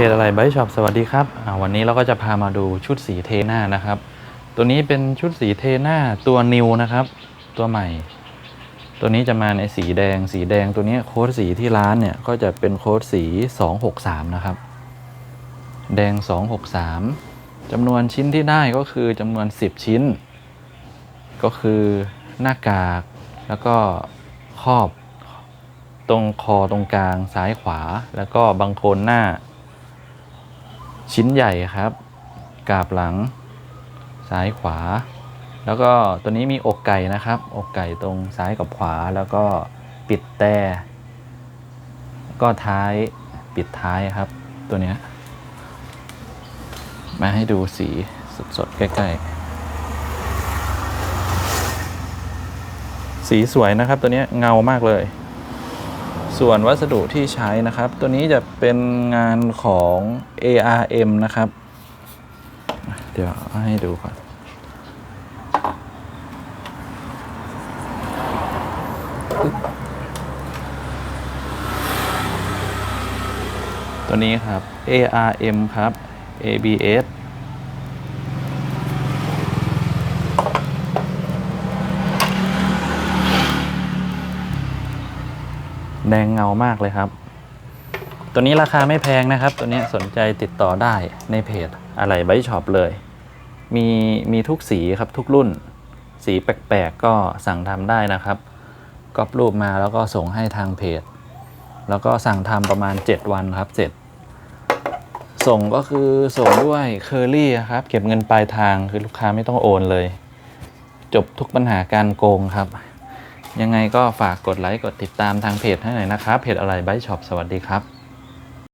เพจอะไรไบช็อปสวัสดีครับอ่าวันนี้เราก็จะพามาดูชุดสีเทน่านะครับ ตัวนี้เป็นชุดสีเทน่าตัวนิวนะครับ ตัวใหม่ ตัวนี้จะมาในสีแดง สีแดงตัวนี้โค้ดสีที่ร้านเนี่ยก็จะเป็นโค้ดสี 263 นะครับ แดง 263จำนวนชิ้นที่ได้ก็คือจำนวน 10 ชิ้น ก็คือหน้ากากแล้วก็ครอบตรงคอตรงกลางซ้ายขวา แล้วก็บังโคนหน้า ชิ้นใหญ่ครับ กาบหลัง ซ้ายขวา แล้วก็ตัวนี้มีอกไก่นะครับ อกไก่ตรงซ้ายกับขวาแล้วก็ปิดแต่ ก็ท้ายปิดท้ายครับ ตัวเนี้ยมาให้ดูสีสดๆใกล้ๆ สีสวยนะครับตัวนี้เงามากเลย ส่วนวัสดุที่ใช้นะครับ ตัวนี้จะเป็นงานของ ARM นะครับ เดี๋ยวให้ดูก่อน ตัวนี้ครับ ARM ครับ ABS แดงเงามากเลยครับ ตัวนี้ราคาไม่แพงนะครับ ตัวนี้สนใจติดต่อได้ในเพจอะไรไบช็อปเลย มีมีทุกสีครับทุกรุ่น สีแปลกๆก็สั่งทำได้นะครับก๊อปรูปมาแล้วก็ส่งให้ทางเพจ แล้วก็สั่งทำประมาณ 7 วันครับเสร็จส่งก็คือส่งด้วยเคอรี่ครับ เก็บเงินปลายทางคือลูกค้าไม่ต้องโอนเลย จบทุกปัญหาการโกงครับ ยังไงก็ฝากกดไลค์กดติดตามทางเพจให้หน่อยนะครับเพจอะไรไบช็อปสวัสดีครับ